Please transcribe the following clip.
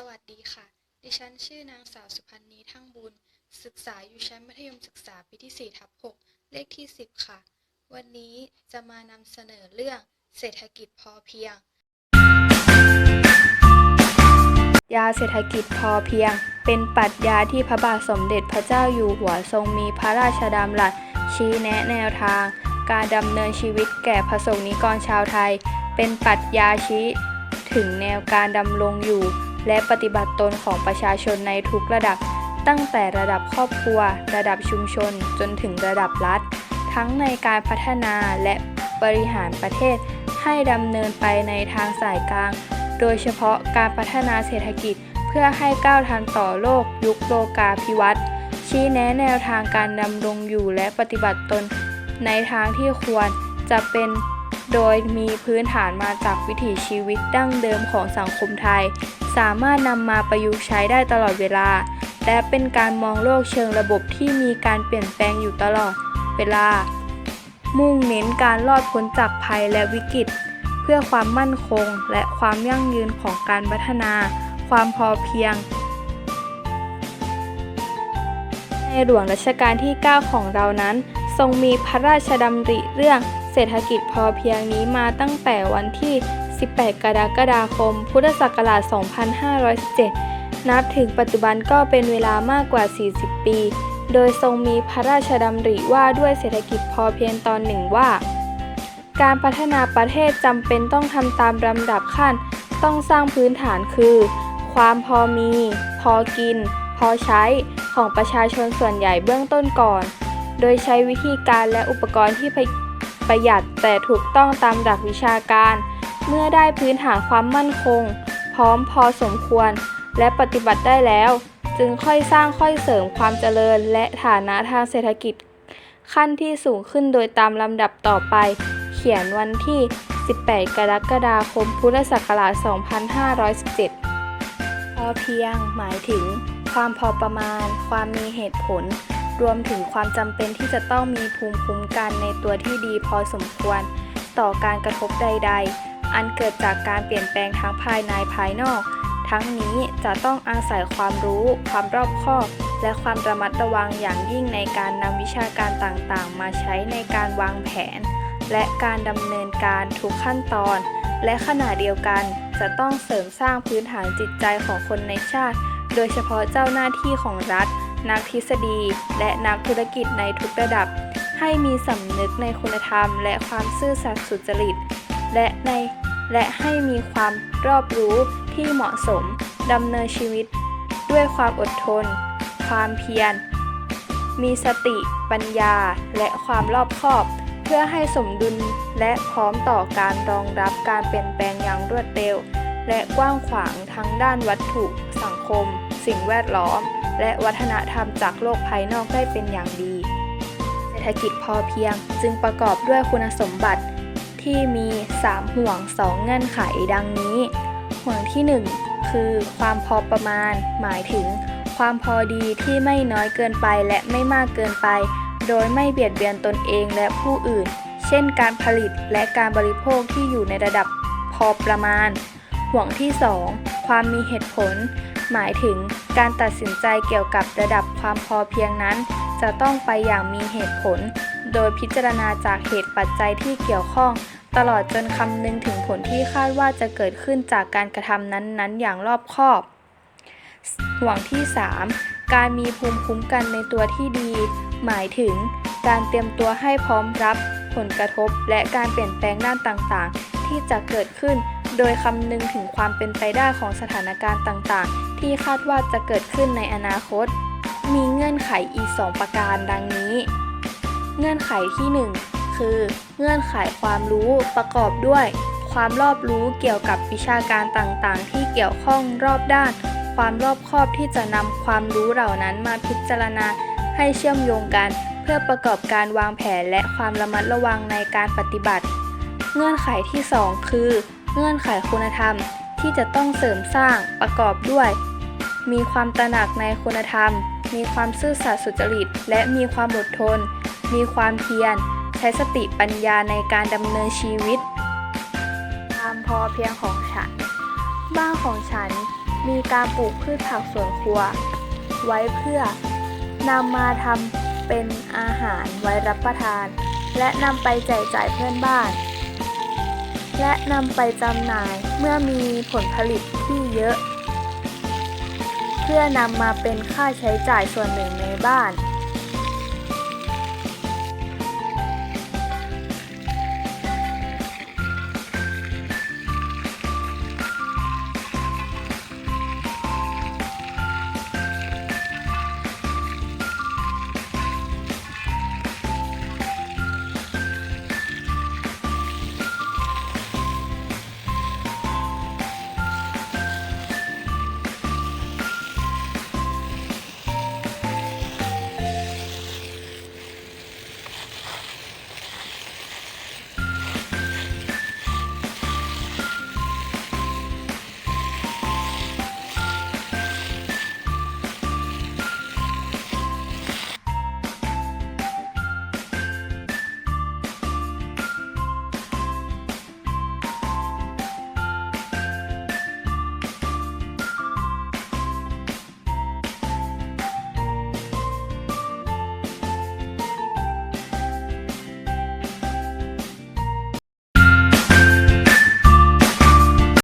สวัสดีค่ะ ดิฉันชื่อนางสาวสุพันธ์นีทั้งบุญ ศึกษาอยู่ชั้นมัธยมศึกษาปีที่4ทับ6เลขที่ 10 ค่ะ วันนี้จะมานำเสนอเรื่องเศรษฐกิจพอเพียง ยาเศรษฐกิจพอเพียง เป็นปรัชญาที่พระบาทสมเด็จพระเจ้าอยู่หัวทรงมีพระราชดำรัสชี้แนะแนวทาง การดำเนินชีวิตแก่ประสงนิกรชาวไทย เป็นปรัชญาชี้ ถึงแนวการดำรงอยู่ และปฏิบัติตนของประชาชนในทุกระดับ ตั้งแต่ระดับครอบครัว ระดับชุมชน จนถึงระดับรัฐ ทั้งในการพัฒนาและบริหารประเทศ ให้ดำเนินไปในทางสายกลาง โดยเฉพาะการพัฒนาเศรษฐกิจเพื่อให้ก้าวทันต่อโลกยุคโลกาภิวัตน์ชี้แนะแนวทางการดำรงอยู่และปฏิบัติตนในทางที่ควรจะเป็น โดยมีพื้นฐานมาจากวิถีชีวิตดั้งเดิมของสังคมไทย สามารถนำมาประยุกต์ใช้ได้ตลอดเวลา และเป็นการมองโลกเชิงระบบที่มีการเปลี่ยนแปลงอยู่ตลอดเวลา มุ่งเน้นการรอดพ้นจากภัยและวิกฤต เพื่อความมั่นคงและความยั่งยืนของการพัฒนา ความพอเพียงในหลวงรัชกาลที่ 9 ของเรานั้น ทรงมีพระราชดำริเรื่องเศรษฐกิจพอเพียงนี้มาตั้งแต่วันที่ 18 กรกฎาคม พุทธศักราช 2517 นับถึงปัจจุบันก็เป็นเวลามากกว่า 40 ปี โดยทรงมีพระราชดำริว่าด้วยเศรษฐกิจพอเพียงตอนหนึ่งว่า การพัฒนาประเทศจำเป็นต้องทำตามลำดับขั้น ต้องสร้างพื้นฐานคือ ความพอมี พอกิน พอใช้ของประชาชนส่วนใหญ่เบื้องต้นก่อน โดยใช้วิธีการและอุปกรณ์ที่ประประหยัดแต่ถูกต้องตามหลักวิชาการ เมื่อได้พื้นฐานความมั่นคง พร้อมพอสมควร และปฏิบัติได้แล้ว จึงค่อยสร้างค่อยเสริมความเจริญ และฐานะทางเศรษฐกิจ ขั้นที่สูงขึ้นโดยตามลำดับต่อไป เขียนวันที่ 18 กรกฎาคม พุทธศักราช 2517 พอเพียงหมายถึงความพอประมาณ ความมีเหตุผล รวมถึงความจำเป็นที่จะต้องมีภูมิคุ้มกันในตัวที่ดีพอสมควร ต่อการกระทบใด ๆ อันเกิดจากการเปลี่ยนแปลงทั้งภายในภายนอก ทั้งนี้จะต้องอาศัยความรู้ ความรอบคอบ และความระมัดระวังอย่างยิ่งในการนำวิชาการต่างๆ มาใช้ในการวางแผน และการดำเนินการทุกขั้นตอน และขณะเดียวกันจะต้องเสริมสร้างพื้นฐานจิตใจของคนในชาติ โดยเฉพาะเจ้าหน้าที่ของรัฐ นักทฤษฎี และนักธุรกิจในทุกระดับ ให้มีสำนึกในคุณธรรม และความซื่อสัตย์สุจริต และในและให้มีความรอบรู้ที่เหมาะสมดำเนินชีวิต ด้วยความอดทน ความเพียร มีสติ ปัญญา และความรอบคอบ เพื่อให้สมดุลและพร้อมต่อการรองรับการเปลี่ยนแปลงอย่างรวดเร็ว และกว้างขวางทั้งด้านวัตถุสังคม สิ่งแวดล้อม และวัฒนธรรมจากโลกภายนอกได้เป็นอย่างดี เศรษฐกิจพอเพียงจึงประกอบด้วยคุณสมบัติที่มี 3 ห่วง 2 เงื่อนไขดังนี้ ห่วงที่ 1 คือความพอประมาณ หมายถึง ความพอดีที่ไม่น้อยเกินไปและไม่มากเกินไป โดยไม่เบียดเบียนตนเองและผู้อื่น เช่น การผลิตและการบริโภคที่อยู่ในระดับพอประมาณ ห่วงที่ 2 ความมีเหตุผล หมายถึงการตัดสินใจเกี่ยวกับระดับความพอเพียงนั้น จะต้องไปอย่างมีเหตุผล โดยพิจารณาจากเหตุปัจจัยที่เกี่ยวข้อง ตลอดจนคำนึงถึงผลที่คาดว่าจะเกิดขึ้นจากการกระทำนั้นๆ อย่างรอบคอบ ห่วงที่ 3 การมีภูมิคุ้มกันในตัวที่ดี หมายถึง การเตรียมตัวให้พร้อมรับ ผลกระทบ และการเปลี่ยนแปลงด้านต่างๆ ที่จะเกิดขึ้นโดยคำนึงถึงความเป็นไปได้ของสถานการณ์ต่างๆ ที่คาดว่าจะเกิดขึ้นในอนาคต มีเงื่อนไขอีก 2 ประการดังนี้ เงื่อนไขที่ 1 คือ เงื่อนไขความรู้ประกอบด้วย ความรอบรู้เกี่ยวกับวิชาการต่างๆ ที่เกี่ยวข้องรอบด้าน ความรอบคอบที่จะนำความรู้เหล่านั้นมาพิจารณาให้เชื่อมโยงกัน เพื่อประกอบการวางแผนและความระมัดระวังในการปฏิบัติ เงื่อนไขที่ 2 คือ เงื่อนไขคุณธรรม ที่จะต้องเสริมสร้างประกอบด้วย มีความตระหนักในคุณธรรม มีความซื่อสัตย์สุจริต และมีความอดทน มีความเพียร ใช้สติปัญญาในการดำเนินชีวิต ความพอเพียงของฉัน บ้านของฉันมีการปลูกพืชผักสวนครัว ไว้เพื่อนำมาทำเป็นอาหารไว้รับประทาน และนำไปแจกจ่ายเพื่อนบ้าน และนำไปจำหน่ายเมื่อมีผลผลิตที่เยอะ เพื่อนำมาเป็นค่าใช้จ่ายส่วนหนึ่งในบ้าน